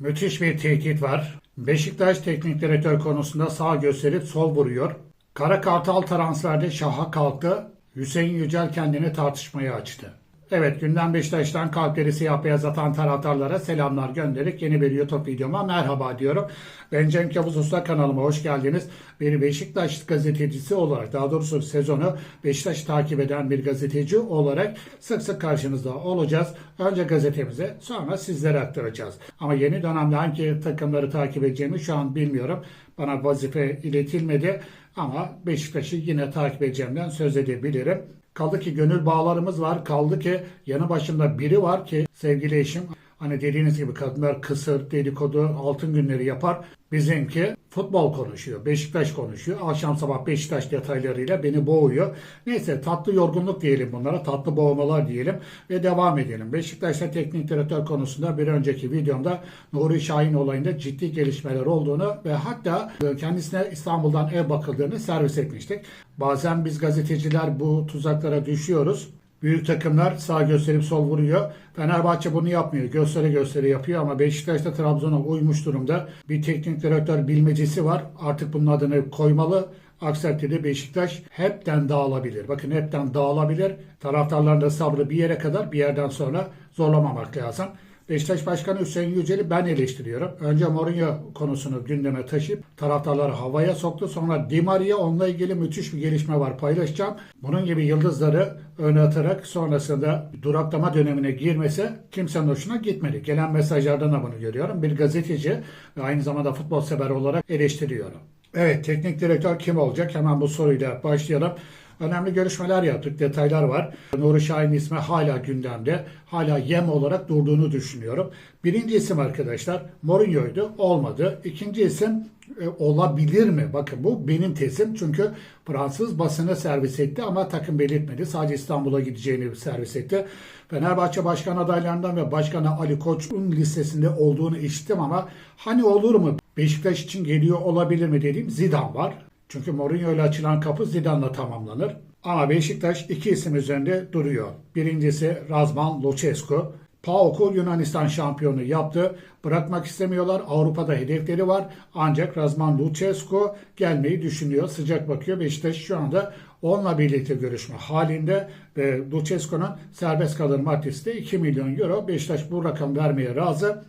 Müthiş bir tehdit var. Beşiktaş teknik direktör konusunda sağ gösterip sol vuruyor. Kara Kartal transferde şaha kalktı. Hüseyin Yücel kendini tartışmaya açtı. Evet gündem Beşiktaş'tan kalpleri siyah beyaz atan taraftarlara selamlar göndererek yeni bir YouTube videoma merhaba diyorum. Ben Cenk Yavuz Usta kanalıma hoş geldiniz. Bir Beşiktaş gazetecisi olarak daha doğrusu sezonu Beşiktaş takip eden bir gazeteci olarak sık sık karşınızda olacağız. Önce gazetemize sonra sizlere aktaracağız. Ama yeni dönemde hangi takımları takip edeceğimi şu an bilmiyorum. Bana vazife iletilmedi ama Beşiktaş'ı yine takip edeceğimden söz edebilirim. Kaldı ki gönül bağlarımız var. Kaldı ki yanı başımda biri var ki sevgili eşim hani dediğiniz gibi kadınlar kısır, dedikodu, altın günleri yapar. Bizimki futbol konuşuyor, Beşiktaş konuşuyor. Akşam sabah Beşiktaş detaylarıyla beni boğuyor. Neyse tatlı yorgunluk diyelim bunlara, tatlı boğmalar diyelim ve devam edelim. Beşiktaş'ta teknik direktör konusunda bir önceki videomda Nuri Şahin olayında ciddi gelişmeler olduğunu ve hatta kendisine İstanbul'dan ev bakıldığını servis etmiştik. Bazen biz gazeteciler bu tuzaklara düşüyoruz. Büyük takımlar sağ gösterip sol vuruyor. Fenerbahçe bunu yapmıyor. Göstere göstere yapıyor ama Beşiktaş'ta Trabzon'a uymuş durumda. Bir teknik direktör bilmecesi var. Artık bunun adını koymalı. Aksi takdirde Beşiktaş hepten dağılabilir. Bakın hepten dağılabilir. Taraftarların da sabrı bir yere kadar bir yerden sonra zorlamamak lazım. Beşiktaş Başkanı Hüseyin Yücel'i ben eleştiriyorum. Önce Mourinho konusunu gündeme taşıyıp taraftarları havaya soktu. Sonra Di Maria onunla ilgili müthiş bir gelişme var paylaşacağım. Bunun gibi yıldızları öne atarak sonrasında duraklama dönemine girmesi kimsenin hoşuna gitmedi. Gelen mesajlardan da bunu görüyorum. Bir gazeteci ve aynı zamanda futbol sever olarak eleştiriyorum. Evet teknik direktör kim olacak? Hemen bu soruyla başlayalım. Önemli görüşmeler yaptık, detaylar var. Nuri Şahin ismi hala gündemde. Hala yem olarak durduğunu düşünüyorum. Birinci isim arkadaşlar Mourinho'ydu. Olmadı. İkinci isim e, olabilir mi? Bakın bu benim tezim. Çünkü Fransız basını servis etti ama takım belirtmedi. Sadece İstanbul'a gideceğini servis etti. Fenerbahçe başkan adaylarından ve başkanı Ali Koç'un listesinde olduğunu işittim ama hani olur mu? Beşiktaş için geliyor olabilir mi dediğim Zidane var. Çünkü Mourinho ile açılan kapı Zidane'la tamamlanır. Ama Beşiktaş iki isim üzerinde duruyor. Birincisi Razman Lucescu. PAOK'u Yunanistan şampiyonu yaptı. Bırakmak istemiyorlar. Avrupa'da hedefleri var. Ancak Razman Lucescu gelmeyi düşünüyor. Sıcak bakıyor. Beşiktaş şu anda onunla birlikte görüşme halinde ve Lucescu'nun serbest kalır maddesi de 2 milyon euro. Beşiktaş bu rakam vermeye razı.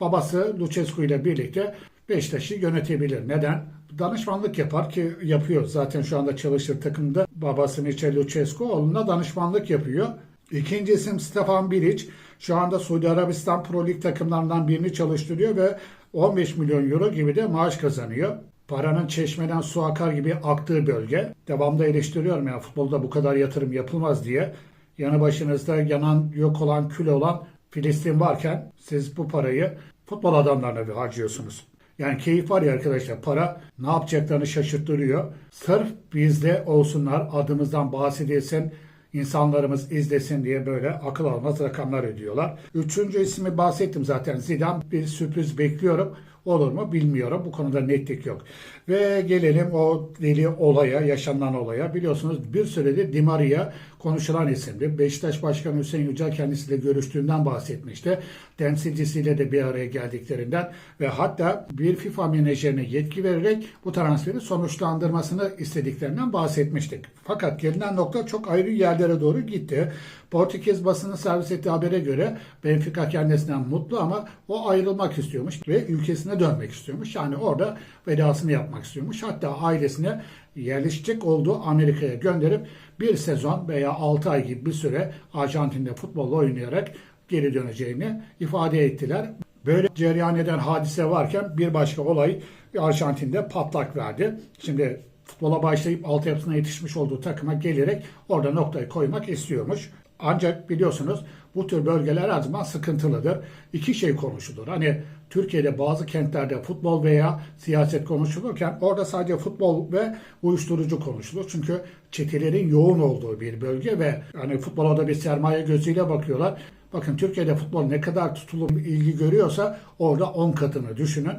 Babası Lucescu ile birlikte Beşiktaş'ı yönetebilir. Neden? Danışmanlık yapar ki yapıyor. Zaten şu anda çalışır takımda. Babası Michel Lucescu oğluna danışmanlık yapıyor. İkinci isim Stefan Bilic. Şu anda Suudi Arabistan Pro Lig takımlarından birini çalıştırıyor ve 15 milyon euro gibi de maaş kazanıyor. Paranın çeşmeden su akar gibi aktığı bölge. Devamda eleştiriyorum ya futbolda bu kadar yatırım yapılmaz diye. Yanı başınızda yanan, yok olan, kül olan Filistin varken siz bu parayı futbol adamlarına harcıyorsunuz. Yani keyif var ya arkadaşlar para ne yapacaklarını şaşırttırıyor. Sırf bizde olsunlar adımızdan bahsedilsin insanlarımız izlesin diye böyle akıl almaz rakamlar ödüyorlar. Üçüncü ismi bahsettim zaten Zidane bir sürpriz bekliyorum. Olur mu bilmiyorum. Bu konuda netlik yok. Ve gelelim o deli olaya, yaşanan olaya. Biliyorsunuz bir süredir Di Maria konuşulan isimdi. Beşiktaş Başkanı Hüseyin Yücel kendisiyle görüştüğünden bahsetmişti. Temsilcisiyle de bir araya geldiklerinden ve hatta bir FIFA menajerine yetki vererek bu transferi sonuçlandırmasını istediklerinden bahsetmiştik. Fakat gelinen nokta çok ayrı yerlere doğru gitti. Portekiz basını servis ettiği habere göre Benfica kendisinden mutlu ama o ayrılmak istiyormuş ve ülkesine dönmek istiyormuş. Yani orada vedasını yapmak istiyormuş. Hatta ailesine yerleşecek olduğu Amerika'ya gönderip bir sezon veya 6 ay gibi bir süre Arjantin'de futbolla oynayarak geri döneceğini ifade ettiler. Böyle cereyan eden hadise varken bir başka olay Arjantin'de patlak verdi. Şimdi futbola başlayıp altyapısına yetişmiş olduğu takıma gelerek orada noktayı koymak istiyormuş. Ancak biliyorsunuz bu tür bölgeler her zaman sıkıntılıdır. İki şey konuşulur. Hani Türkiye'de bazı kentlerde futbol veya siyaset konuşulurken orada sadece futbol ve uyuşturucu konuşulur. Çünkü çetelerin yoğun olduğu bir bölge ve hani futbola da bir sermaye gözüyle bakıyorlar. Bakın Türkiye'de futbol ne kadar tutulum ilgi görüyorsa orada 10 katını düşünün.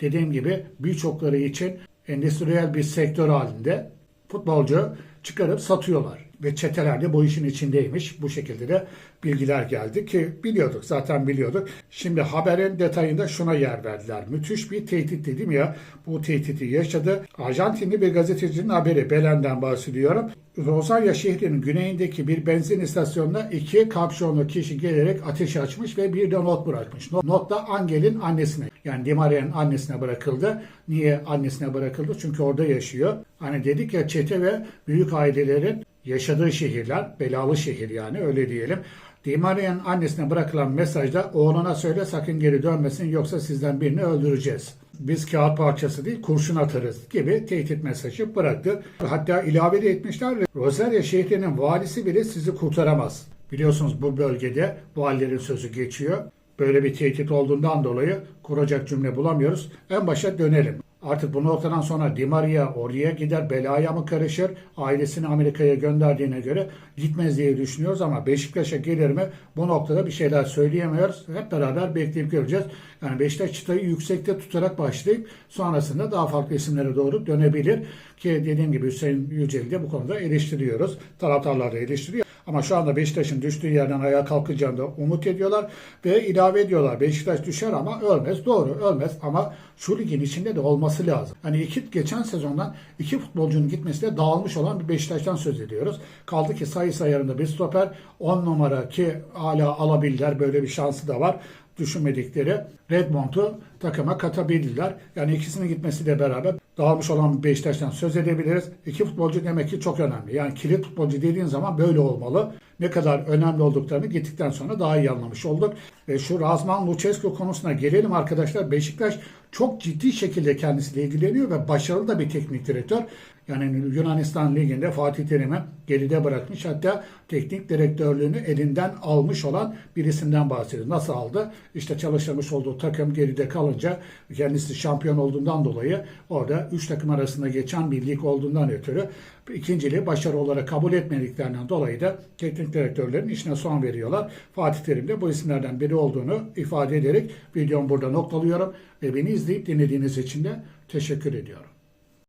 Dediğim gibi birçokları için endüstriyel bir sektör halinde futbolcu çıkarıp satıyorlar. Ve çeteler de bu işin içindeymiş. Bu şekilde de bilgiler geldi ki biliyorduk zaten biliyorduk. Şimdi haberin detayında şuna yer verdiler. Müthiş bir tehdit dedim ya bu tehdidi yaşadı. Arjantinli bir gazetecinin haberi Belen'den bahsediyorum. Rosario şehrinin güneyindeki bir benzin istasyonuna iki kapşonlu kişi gelerek ateş açmış ve bir de not bırakmış. Not, da Angel'in annesine yani Di Maria'nın annesine bırakıldı. Niye annesine bırakıldı? Çünkü orada yaşıyor. Hani dedik ya çete ve büyük ailelerin yaşadığı şehirler, belalı şehir yani öyle diyelim. Di Maria'nın annesine bırakılan mesajda oğluna söyle sakın geri dönmesin yoksa sizden birini öldüreceğiz. Biz kağıt parçası değil kurşun atarız gibi tehdit mesajı bıraktı. Hatta ilave de etmişler Rosario şehrinin valisi bile sizi kurtaramaz. Biliyorsunuz bu bölgede valilerin sözü geçiyor. Böyle bir tehdit olduğundan dolayı kuracak cümle bulamıyoruz. En başa dönelim. Artık bu noktadan sonra Di Maria oraya gider belaya mı karışır? Ailesini Amerika'ya gönderdiğine göre gitmez diye düşünüyoruz ama Beşiktaş'a gelir mi? Bu noktada bir şeyler söyleyemiyoruz. Hep beraber bekleyip göreceğiz. Yani Beşiktaş çıtayı yüksekte tutarak başlayıp sonrasında daha farklı isimlere doğru dönebilir. Ki dediğim gibi Hüseyin Yücel'i de bu konuda eleştiriyoruz. Taraftarlar da eleştiriyor. Ama şu anda Beşiktaş'ın düştüğü yerden ayağa kalkacağını da umut ediyorlar ve ilave ediyorlar. Beşiktaş düşer ama ölmez. Doğru ölmez ama şu ligin içinde de olması lazım. Hani iki geçen sezondan iki futbolcunun gitmesiyle dağılmış olan bir Beşiktaş'tan söz ediyoruz. Kaldı ki sayı sayarında bir stoper 10 numara ki hala alabilirler böyle bir şansı da var düşünmedikleri Redmond'u takıma katabilirler. Yani ikisinin gitmesiyle beraber dağılmış olan Beşiktaş'tan söz edebiliriz. İki futbolcu demek ki çok önemli. Yani kilit futbolcu dediğin zaman böyle olmalı. Ne kadar önemli olduklarını gittikten sonra daha iyi anlamış olduk. Ve şu Razman Lucescu konusuna gelelim arkadaşlar. Beşiktaş çok ciddi şekilde kendisiyle ilgileniyor ve başarılı da bir teknik direktör. Yani Yunanistan Ligi'nde Fatih Terim'i geride bırakmış. Hatta teknik direktörlüğünü elinden almış olan bir isimden bahsediyor. Nasıl aldı? İşte çalıştırmış olduğu takım geride kalınca kendisi şampiyon olduğundan dolayı orada 3 takım arasında geçen bir lig olduğundan ötürü ikinciliği başarı olarak kabul etmediklerinden dolayı da teknik direktörlerin işine son veriyorlar. Fatih Terim de bu isimlerden biri olduğunu ifade ederek videomu burada noktalıyorum ve beni izleyip dinlediğiniz için de teşekkür ediyorum.